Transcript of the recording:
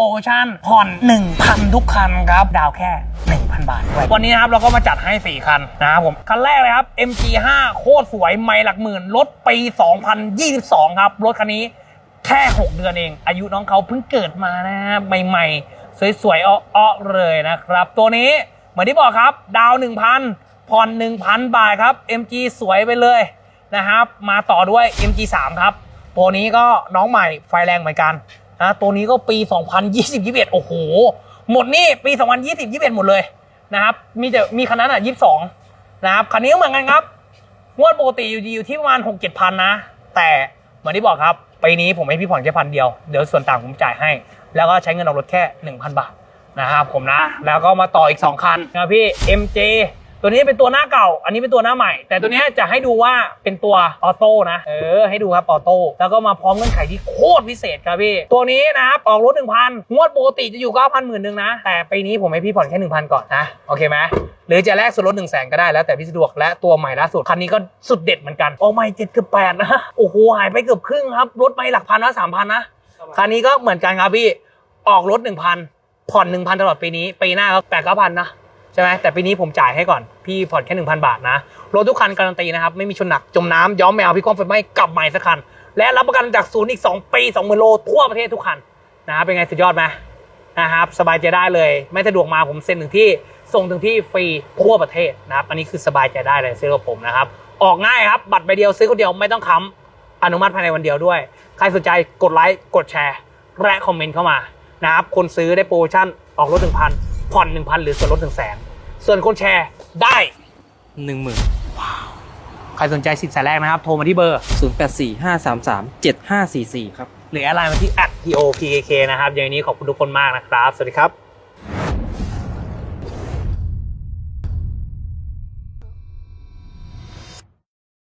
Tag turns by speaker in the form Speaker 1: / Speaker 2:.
Speaker 1: โปรโมชั่นผ่อน 1,000 ทุกคันครับ ดาวแค่ 1,000 บาทด้วยวันนี้นะครับ เราก็มาจัดให้ 4 คันนะครับผม คันแรกเลยครับ MG5 โคตรสวยไม่หลักหมื่น รถปี 2022 ครับ รถคันนี้แค่ 6 เดือนเอง อายุน้องเขาเพิ่งเกิดมานะครับใหม่ๆ สวยๆอ้อๆเลยนะครับ ตัวนี้เหมือนที่บอกครับ ดาว 1,000 ผ่อน 1,000 บาทครับ MG สวยไปเลยนะครับ มาต่อด้วย MG3 ครับตัวนี้ก็น้องใหม่ไฟแรงเหมือนกัน นะตัวนี้ก็ปี 2020 21โอ้โห หมดนี่ปี 2020 21 หมดเลยนะครับ มีแต่มีคันนั้นอะ 22 นะครับ คันนี้ก็เหมือนกันครับ งวดปกติอยู่ดีอยู่ที่ประมาณ 6 7พันนะ แต่เหมือนที่บอกครับปีนี้ผมให้พี่ผ่อนแค่พันเดียว เดี๋ยวส่วนต่างผมจ่ายให้ แล้วก็ใช้เงินออกรถแค่ 1,000 บาทนะครับผมนะ แล้วก็มาต่ออีก 2 คันนะพี่ MJ ตัวนี้เป็นตัวหน้าเก่า อันนี้เป็นตัวหน้าใหม่ แต่ตัวนี้จะให้ดูว่าเป็นตัวออโต้นะ เออ ให้ดูครับออโต้ แล้วก็มาพร้อมเงื่อนไขที่โคตรพิเศษครับพี่ ตัวนี้นะครับออกรถ 1,000 งวดปกติจะอยู่ 9,000หมื่นหนึ่งนะ แต่ปีนี้ผมให้พี่ผ่อนแค่ 1,000 ก่อนนะ โอเคไหมหรือจะแลกส่วนลด1 0 0 0 0แสนก็ได้แล้วแต่พี่สะดวกและตัวใหม่ล่าสุดคันนี้ก็สุดเด็ดเหมือนกันโอ้ไม่เจ็ดเกือบแปดนะ โอ้โหหายไปเกือบครึ่งครับ รถไปหลักพันนะสามพันนะ คันนี้ก็เหมือนกันครับพี่ ออกรถ 1,000 ผ่อน 1,000 ตลอดปีนี้ ปีหน้าก็แปดเก้าพันนะ ใช่ไหมแต่ปีนี้ผมจ่ายให้ก่อนพี่ผ่อนแค่ 1,000 บาทนะรถทุกคันการันตีนะครับ ไม่มีชนหนักจมน้ำย้อมแมวพี่ก้องไฟไหม้กลับใหม่สักคัน และรับประกันจากศูนย์อีก 2 ปี2 0 0 0โลทั่วประเทศทุกคันนะครับเป็นไงสุดยอดไหมนะครับสบายใจได้เลย ไม่สะดวกมาผมเซ็นถึงที่ส่งถึงที่ฟรีทั่วประเทศนะครับอันนี้คือสบายใจได้เลยซื้อกับผมนะครับออกง่ายครับบัตรใบเดียวซื้อคนเดียวไม่ต้องค้ำอนุมัติภายในวันเดียวด้วย ใครสนใจกดไลค์กดแชร์และคอมเมนต์เข้ามานะครับคนซื้อได้โปรโมชั่นออกรถ1,000 ผ่อน1,000หรือส่วนลด1 0 0 0 0แสนส่วนคนแชร์ได้
Speaker 2: หนึ่งหมื่น
Speaker 1: ใครสนใจสิทธิ์สายแรกนะครับ โทรมาที่เบอร์
Speaker 2: ศูนย์แปดสี่ห้าสามสามเจ็ดห้าสี่สี่ครับ
Speaker 1: หรือแอดไลน์มาที่ @topkk นะครับอย่างนี้ขอบคุณทุกคนมากนะครับ สวัสดีครับ